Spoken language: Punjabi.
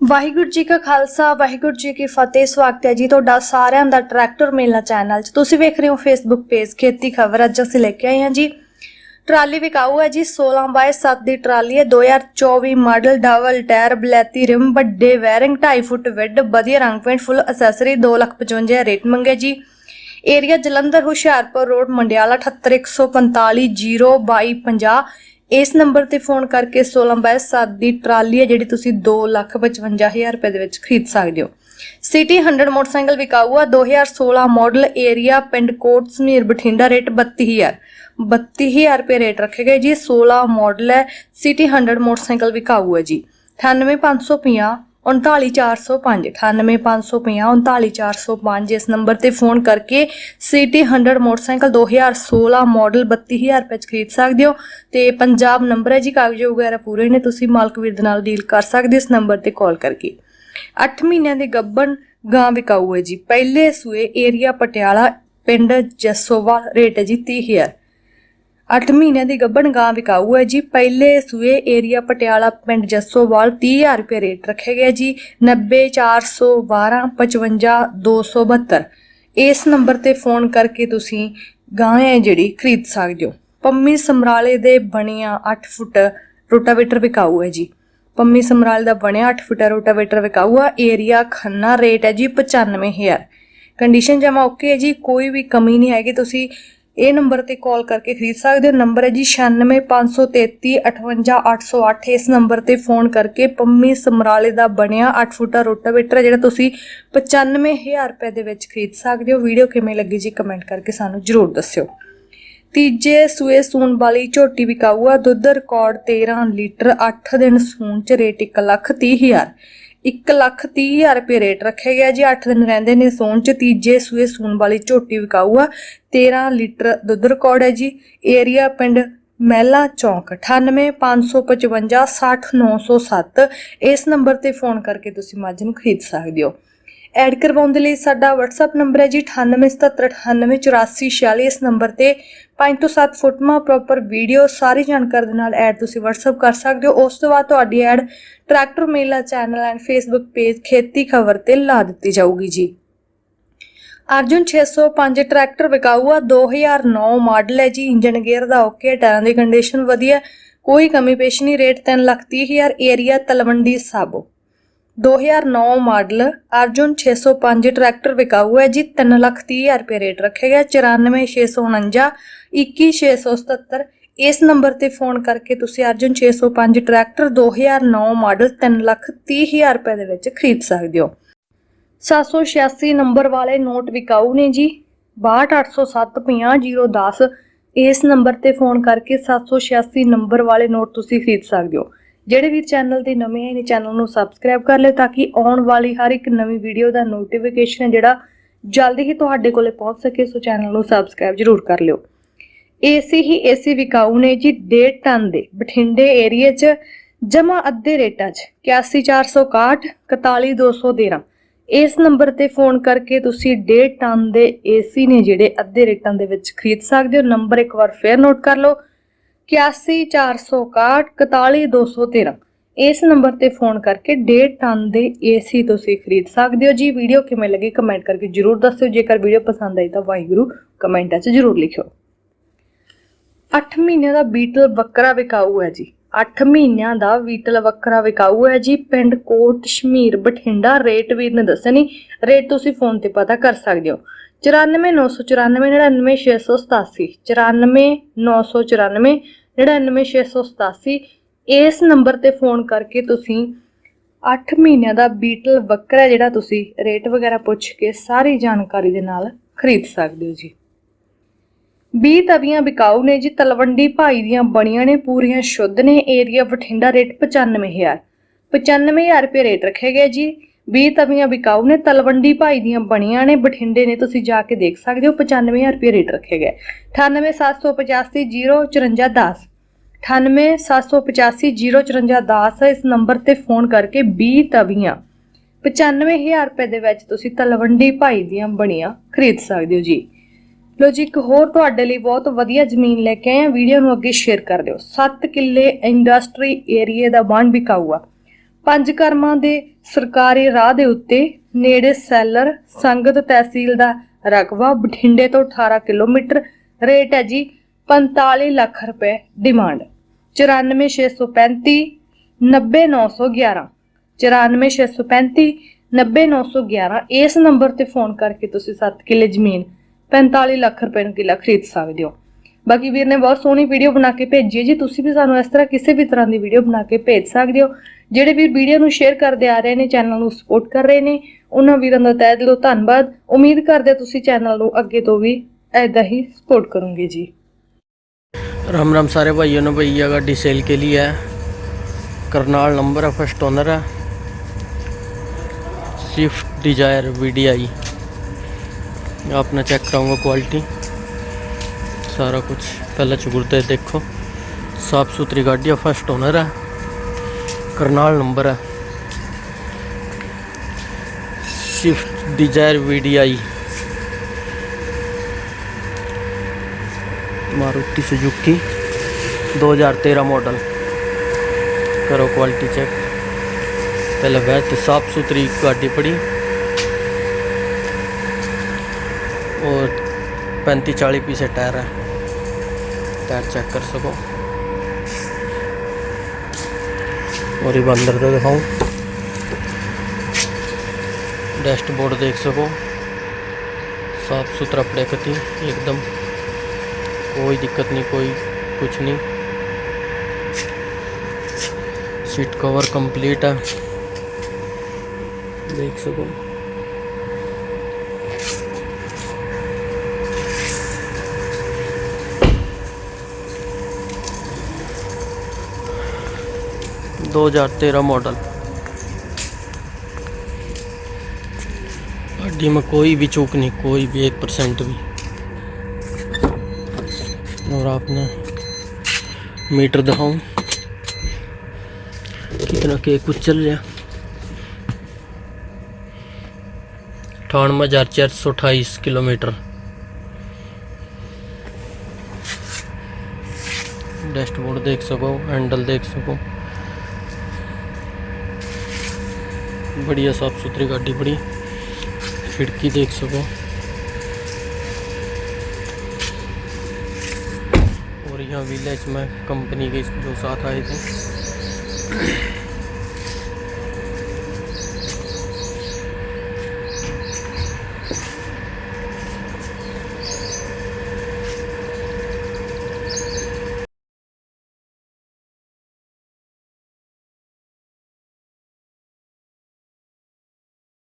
ਵਾਹਿਗੁਰੂ ਜੀ ਕਾ ਖਾਲਸਾ ਵਾਹਿਗੁਰੂ ਜੀ ਕੀ ਫਤਿਹ। ਸਵਾਗਤ ਹੈ ਜੀ ਤੁਹਾਡਾ ਸਾਰਿਆਂ ਦਾ ਟਰੈਕਟਰ ਮੇਲਾ ਚੈਨਲ 'ਚ। ਤੁਸੀਂ ਵੇਖ ਰਹੇ ਹੋ ਫੇਸਬੁੱਕ ਪੇਜ ਖੇਤੀ ਖਬਰ। ਅੱਜ ਅਸੀਂ ਲੈ ਕੇ ਆਏ ਹਾਂ ਜੀ। ਟਰਾਲੀ ਵਿਕਾਊ ਹੈ ਜੀ 16 ਬਾਏ 7 ਦੀ ਟਰਾਲੀ ਹੈ। 2024 ਮਾਡਲ ਡਬਲ ਟਾਇਰ ਬਲੈਤੀ ਰਿਮ ਵੱਡੇ ਵੈਰਿੰਗ 2.5 ਫੁੱਟ ਵਿੱਡ ਵਧੀਆ ਰੰਗ ਪੇਂਟ ਫੁੱਲ ਅਸੈਸਰੀ 2,55,000 ਰੇਟ ਮੰਗਿਆ ਜੀ। ਏਰੀਆ ਜਲੰਧਰ ਹੁਸ਼ਿਆਰਪੁਰ ਰੋਡ ਮੰਡਿਆਲਾ 78145 02250 ਇਸ ਨੰਬਰ ਤੇ ਫੋਨ ਕਰਕੇ 16 ਬਾਏ 7 ਦੀ ਟਰਾਲੀ ਹੈ ਜਿਹੜੀ ਤੁਸੀਂ 2,55,000 ਰੁਪਏ ਦੇ ਵਿੱਚ ਖਰੀਦ ਸਕਦੇ ਹੋ। ਸਿਟੀ 100 ਮੋਟਰਸਾਈਕਲ ਵਿਕਾਊ ਆ 2016 ਮਾਡਲ ਏਰੀਆ ਪਿੰਡ ਕੋਟ ਸਮੀਰ ਬਠਿੰਡਾ ਰੇਟ 32000 32000 ਰੁਪਏ ਰੇਟ ਰੱਖੇ ਗਏ ਜੀ 16 ਮਾਡਲ ਹੈ ਸਿਟੀ 100 ਮੋਟਰਸਾਈਕਲ ਵਿਕਾਊ ਹੈ ਜੀ 98550 39405 98550 39405 ਇਸ ਨੰਬਰ ਤੇ ਫੋਨ ਕਰਕੇ ਸੀਟੀ 100 ਮੋਟਰਸਾਈਕਲ 2016 ਮਾਡਲ 32000 ਰੁਪਏ ਚ ਖਰੀਦ ਸਕਦੇ ਹੋ ਤੇ ਪੰਜਾਬ ਨੰਬਰ ਹੈ ਜੀ, ਕਾਗਜ਼ ਵਗੈਰਾ ਪੂਰੇ ਨੇ, ਤੁਸੀਂ ਮਾਲਕ ਵੀਰ ਦੇ ਨਾਲ ਡੀਲ ਕਰ ਸਕਦੇ ਹੋ ਇਸ ਨੰਬਰ ਤੇ ਕਾਲ ਕਰਕੇ। 8 ਮਹੀਨਿਆਂ ਦੇ ਗੱਬਣ ਗਾਂ ਵਿਕਾਊ ਹੈ ਜੀ, ਪਹਿਲੇ ਸੂਏ ਏਰੀਆ ਪਟਿਆਲਾ, ਪਿੰਡ ਜੱਸੋਵਾਲ ਰੇਟ ਹੈ ਜੀ 30000 8 ਮਹੀਨਿਆਂ ਦੀ ਗੱਭਣ ਗਾਂ ਵਿਕਾਊ ਹੈ ਜੀ। ਪਹਿਲੇ ਸੂਏ ਏਰੀਆ ਪਟਿਆਲਾ ਪਿੰਡ ਜੱਸੋਵਾਲ 30000 ਰੁਪਏ ਰੇਟ ਰੱਖੇ ਗਿਆ ਜੀ। 90412 55272 ਇਸ ਨੰਬਰ ਤੇ ਫੋਨ ਕਰਕੇ ਤੁਸੀਂ ਗਾਂ ਹੈ ਜਿਹੜੀ ਖਰੀਦ ਸਕਦੇ ਹੋ। ਪੰਮੀ ਸਮਰਾਲੇ ਦੇ ਬਣਿਆ 8 ਫੁੱਟ ਰੋਟਾਵੇਟਰ ਵਿਕਾਊ ਹੈ ਜੀ। ਪੰਮੀ ਸਮਰਾਲੇ ਦਾ ਬਣਿਆ 8 ਫੁੱਟ ਰੋਟਾਵੇਟਰ ਵਿਕਾਊ ਆ। ਏਰੀਆ ਖੰਨਾ ਰੇਟ ਹੈ ਜੀ 95000 ਕੰਡੀਸ਼ਨ ਜਮਾ ਓਕੇ ਹੈ ਜੀ। ਕੋਈ ਵੀ ਕਮੀ ਨਹੀਂ ਹੈਗੀ। ਤੁਸੀਂ ਇਹ ਨੰਬਰ ਤੇ ਕਾਲ ਕਰਕੇ ਖਰੀਦ ਸਕਦੇ ਹੋ। ਨੰਬਰ ਹੈ ਜੀ 9653358808 ਇਸ ਨੰਬਰ ਤੇ ਫੋਨ ਕਰਕੇ ਪੰਮੀ ਸਮਰਾਲੇ ਦਾ ਬਣਿਆ 8 ਫੁੱਟਾ ਰੋਟਾਵੇਟਰ, ਜਿਹੜਾ ਤੁਸੀਂ 95000 ਰੁਪਏ ਦੇ ਵਿੱਚ ਖਰੀਦ ਸਕਦੇ ਹੋ। ਵੀਡੀਓ ਕਿਵੇਂ ਲੱਗੀ ਜੀ ਕਮੈਂਟ ਕਰਕੇ ਸਾਨੂੰ ਜਰੂਰ ਦੱਸਿਓ। ਤੀਜੇ ਸੂਏ ਸੂਣ ਵਾਲੀ ਝੋਟੀ ਵਿਕਾਊ ਦੁੱਧ ਰਿਕਾਰਡ 13 ਲੀਟਰ 8 ਦਿਨ ਸੂਣ ਚ ਰੇਟ 1 ਲੱਖ 30 ਹਜ਼ਾਰ। 1 ਲੱਖ 30 ਹਜ਼ਾਰ ਰੁਪਏ ਰੇਟ ਰੱਖਿਆ ਗਿਆ ਜੀ। 8 ਦਿਨ ਰਹਿੰਦੇ ਨੇ ਸੌਣ ਚ। ਤੀਜੇ ਸੂਏ ਸੂਣ ਵਾਲੀ ਝੋਟੀ ਵਿਕਾਊ ਆ 13 ਲੀਟਰ ਦੁੱਧ ਰਿਕਾਰਡ ਹੈ ਜੀ। ਏਰੀਆ ਪਿੰਡ ਮਹਿਲਾ ਚੌਂਕ 985556 60907 ਇਸ ਨੰਬਰ ਤੇ ਫੋਨ ਕਰਕੇ ਤੁਸੀਂ ਮੱਝ ਨੂੰ ਖਰੀਦ ਸਕਦੇ ਹੋ। ਐਡ ਕਰਵਾਉਣ ਦੇ ਲਈ ਸਾਡਾ WhatsApp ਨੰਬਰ ਹੈ ਜੀ 9877988446 ਇਸ ਨੰਬਰ ਤੇ 5 ਤੋਂ 7 ਫੋਟੋਆਂ ਪ੍ਰੋਪਰ ਵੀਡੀਓ ਸਾਰੀ ਜਾਣਕਾਰੀ ਦੇ ਨਾਲ ਐਡ ਤੁਸੀਂ WhatsApp ਕਰ ਸਕਦੇ ਹੋ। ਉਸ ਤੋਂ ਬਾਅਦ ਤੁਹਾਡੀ ਐਡ ਟਰੈਕਟਰ, ਮੇਲਾ ਚੈਨਲ ਐਂਡ ਫੇਸਬੁੱਕ ਪੇਜ ਖੇਤੀ ਖਬਰ ਤੇ ਲਾ ਦਿੱਤੀ ਜਾਊਗੀ ਜੀ। ਅਰਜੁਨ 605 ਟਰੈਕਟਰ ਵਿਕਾਊ ਆ 2009 ਮਾਡਲ ਹੈ ਜੀ। ਇੰਜਨ ਗੇਅਰ ਦਾ ਓਕੇ ਟਾਇਰਾਂ ਦੀ ਕੰਡੀਸ਼ਨ ਵਧੀਆ ਕੋਈ ਕਮੀ ਪੇਸ਼ ਨਹੀਂ, ਰੇਟ 3 ਲੱਖ 30 ਹਜ਼ਾਰ, area Talwandi Sabo. 2009 model Arjun 605 tractor ਵਿਕਾਊ ਹੈ ਜੀ 3 ਲੱਖ 30 ਹਜ਼ਾਰ ਰੁਪਏ ਰੇਟ ਰੱਖਿਆ ਗਿਆ 94649 21677 ਇਸ ਨੰਬਰ ਤੇ ਫੋਨ ਕਰਕੇ ਤੁਸੀਂ ਅਰਜੁਨ 605 ਟਰੈਕਟਰ 2009 ਮਾਡਲ 3 ਲੱਖ 30 ਹਜ਼ਾਰ ਰੁਪਏ ਦੇ ਵਿੱਚ ਖਰੀਦ ਸਕਦੇ ਹੋ। 786 ਨੰਬਰ ਵਾਲੇ ਨੋਟ ਵਿਕਾਊ ਨੇ ਜੀ 6280750010 ਇਸ ਨੰਬਰ ਤੇ ਫੋਨ ਕਰਕੇ 786 ਨੰਬਰ ਵਾਲੇ ਨੋਟ ਤੁਸੀਂ ਖਰੀਦ ਸਕਦੇ ਹੋ। ਜਿਹੜੇ ਵੀ ਚੈਨਲ ਦੇ ਨਵੇਂ ਆਏ ਨੇ ਚੈਨਲ ਨੂੰ ਸਬਸਕ੍ਰਾਈਬ ਕਰ ਲਿਓ ਤਾਂ ਕਿ ਆਉਣ ਵਾਲੀ ਹਰ ਇੱਕ ਨਵੀਂ ਵੀਡੀਓ ਦਾ ਨੋਟੀਫਿਕੇਸ਼ਨ ਜਿਹੜਾ ਜਲਦੀ ਹੀ ਤੁਹਾਡੇ ਕੋਲੇ ਪਹੁੰਚ ਸਕੇ, ਸੋ ਚੈਨਲ ਨੂੰ ਸਬਸਕ੍ਰਾਈਬ ਜ਼ਰੂਰ ਕਰ ਲਿਓ। ਏਸੀ ਹੀ ਏਸੀ ਵਿਕਾਊ ਨੇ ਜੀ 1.5 ਟਨ ਦੇ ਬਠਿੰਡੇ ਏਰੀਆ 'ਚ ਜਮਾ ਅੱਧੇ ਰੇਟਾਂ 'ਚ 81461 41213 ਇਸ ਨੰਬਰ ਤੇ ਫੋਨ ਕਰਕੇ ਤੁਸੀਂ 1.5 ਟਨ ਦੇ ਏਸੀ ਨੇ ਜਿਹੜੇ ਅੱਧੇ ਰੇਟਾਂ ਦੇ ਵਿੱਚ ਖਰੀਦ ਸਕਦੇ ਹੋ। ਨੰਬਰ ਇੱਕ ਵਾਰ ਫੇਰ ਨੋਟ ਕਰ ਲਓ। 81461 41213 ਇਸ ਨੰਬਰ ਤੇ ਫੋਨ ਕਰਕੇ 1.5 ਟਨ ਦੇ ਏਸੀ ਤੁਸੀਂ ਖਰੀਦ ਸਕਦੇ ਹੋ। ਜੀ, ਵੀਡੀਓ ਕਿਵੇਂ ਲੱਗੀ ਕਮੈਂਟ ਕਰਕੇ ਜਰੂਰ ਦੱਸਿਓ। ਜੇਕਰ ਵੀਡੀਓ ਪਸੰਦ ਆਈ ਤਾਂ ਵਾਹਿਗੁਰੂ ਕਮੈਂਟਾਂ 'ਚ ਜਰੂਰ ਲਿਖਿਓ। 8 ਮਹੀਨਿਆਂ ਦਾ ਬੀਟਲ ਬੱਕਰਾ ਵਿਕਾਊ ਹੈ ਜੀ। 8 ਮਹੀਨਿਆਂ ਦਾ ਬੀਟਲ ਬੱਕਰਾ ਵਿਕਾਊ ਹੈ ਜੀ। ਪਿੰਡ ਕੋਟ ਸ਼ਮੀਰ ਬਠਿੰਡਾ, ਰੇਟ ਵੀਰ ਨੇ ਦੱਸਿਆ ਨਹੀਂ ਰੇਟ ਤੁਸੀਂ ਫੋਨ ਤੇ ਪਤਾ ਕਰ ਸਕਦੇ ਹੋ। 94994 99687 94994 99687 ਇਸ ਨੰਬਰ ਤੇ ਫੋਨ ਕਰਕੇ ਤੁਸੀਂ 8 ਮਹੀਨਿਆਂ ਦਾ ਬੀਟਲ ਬੱਕਰਾ ਜਿਹੜਾ ਤੁਸੀਂ ਰੇਟ ਵਗੈਰਾ ਪੁੱਛ ਕੇ ਸਾਰੀ ਜਾਣਕਾਰੀ ਦੇ ਨਾਲ ਖਰੀਦ ਸਕਦੇ ਹੋ ਜੀ। 20 ਤਵੀਆਂ ਵਿਕਾਊ ਨੇ ਜੀ, ਤਲਵੰਡੀ ਭਾਈ ਦੀਆਂ ਬਣੀਆਂ ਨੇ, ਪੂਰੀਆਂ ਸ਼ੁੱਧ ਨੇ, ਏਰੀਆ ਬਠਿੰਡਾ ਰੇਟ 95000 95000 ਰੁਪਏ ਰੇਟ ਰੱਖੇ ਗਏ ਜੀ। 20 ਤਵੀਆਂ ਵਿਕਾਊ ਨੇ, ਤਲਵੰਡੀ ਭਾਈ ਦੀਆਂ ਬਣੀਆਂ ਨੇ, ਬਠਿੰਡੇ ਨੇ ਤੁਸੀਂ ਜਾ ਕੇ ਦੇਖ ਸਕਦੇ ਹੋ 95000 ਰੁਪਏ ਰੇਟ ਰੱਖਿਆ ਗਿਆ 98785 05410 98785 05410 ਇਸ ਨੰਬਰ ਤੇ ਫੋਨ ਕਰਕੇ 20 ਤਵੀਆਂ। 95000 ਰੁਪਏ ਦੇ ਵਿੱਚ ਤੁਸੀਂ ਤਲਵੰਡੀ ਭਾਈ ਦੀਆਂ ਬਣੀਆਂ ਖਰੀਦ ਸਕਦੇ ਹੋ ਜੀ। ਲੋ ਜੀ, ਇੱਕ ਹੋਰ ਤੁਹਾਡੇ ਲਈ ਬਹੁਤ ਵਧੀਆ ਜ਼ਮੀਨ ਲੈ ਕੇ ਆਏ ਆ ਵੀਡੀਓ ਨੂੰ ਅੱਗੇ ਸ਼ੇਅਰ ਕਰ ਦਿਓ। 7 ਕਿੱਲੇ ਇੰਡਸਟਰੀ ਏਰੀਆ ਦਾ ਬਣ ਵਿਕਾਊ ਆ ਪੰਜ ਕਰਮਾਂ ਦੇ ਸਰਕਾਰੀ ਰਾਹ ਦੇ ਉੱਤੇ ਨੇੜੇ ਸੈਲਰ ਸੰਗਤ ਤਹਿਸੀਲ ਦਾ ਰਕਬਾ ਬਠਿੰਡੇ ਤੋਂ 18 ਕਿਲੋਮੀਟਰ। ਰੇਟ ਹੈ ਜੀ 45 ਲੱਖ ਰੁਪਏ ਡਿਮਾਂਡ 94635 90911 94635 90911 ਇਸ ਨੰਬਰ ਤੇ ਫੋਨ ਕਰਕੇ ਤੁਸੀਂ 7 ਕਿੱਲੇ ਜ਼ਮੀਨ 45 ਲੱਖ ਰੁਪਏ ਨੂੰ ਕਿੱਲਾ ਖਰੀਦ ਸਕਦੇ ਹੋ ਬਾਕੀ ਵੀਰ ਨੇ ਬਹੁਤ ਸੋਹਣੀ ਵੀਡੀਓ ਬਣਾ ਕੇ ਭੇਜੀ ਹੈ ਜੀ ਤੁਸੀਂ ਵੀ ਸਾਨੂੰ ਇਸ ਤਰ੍ਹਾਂ ਕਿਸੇ ਵੀ ਤਰ੍ਹਾਂ ਦੀ ਵੀਡੀਓ ਬਣਾ ਕੇ ਭੇਜ ਸਕਦੇ ਹੋ ਜਿਹੜੇ ਵੀਰ ਵੀਡੀਓ ਨੂੰ ਸ਼ੇਅਰ ਕਰਦੇ ਆ ਰਹੇ ਨੇ ਚੈਨਲ ਨੂੰ ਸਪੋਰਟ ਕਰ ਰਹੇ ਨੇ ਉਹਨਾਂ ਵੀਰਾਂ ਦਾ ਤਹਿ ਦਿਲੋਂ ਧੰਨਵਾਦ ਉਮੀਦ ਕਰਦੇ ਹਾਂ ਤੁਸੀਂ ਚੈਨਲ ਨੂੰ ਅੱਗੇ ਤੋਂ ਵੀ ਐਦਾਂ ਹੀ ਸਪੋਰਟ ਕਰੋਗੇ ਜੀ राम राम सारे भाइयों ने भैया गाड़ी सेल के लिए है करनाल नंबर है फर्स्ट ओनर है Swift Dzire V D I आपने चेक कराऊँगा क्वालिटी सारा कुछ। पहले चुगुरते देखो। साफ़ सुथरी गाड़ी है फ़र्स्ट ओनर है। करनाल नंबर है। Swift Dzire V D I Maruti Suzuki 2013 model करो क्वालिटी चेक पहले वह तो साफ़ सुथरी गाड़ी पड़ी। और पैंती चालीस पीछे टायर है। टायर चेक कर सको। और ये अंदर तो दिखाऊँ। डैशबोर्ड देख सको। साफ़ सुथरा पड़े कति एकदम। कोई दिक्कत नहीं, कोई कुछ नहीं। सीट कवर कंप्लीट है। देख सको। दो हजार तेरह मॉडल गाड़ी में कोई भी चूक नहीं कोई भी एक परसेंट भी और आपने मीटर दिखाऊं कितना के कुछ चल रहा अठानवे हजार चार सौ अठाईस किलोमीटर डैशबोर्ड देख सको हैंडल देख सको बढ़िया साफ़ सुथरी गाड़ी बड़ी खिड़की देख सको। और यहाँ विलेज में कंपनी के जो साथ आए थे।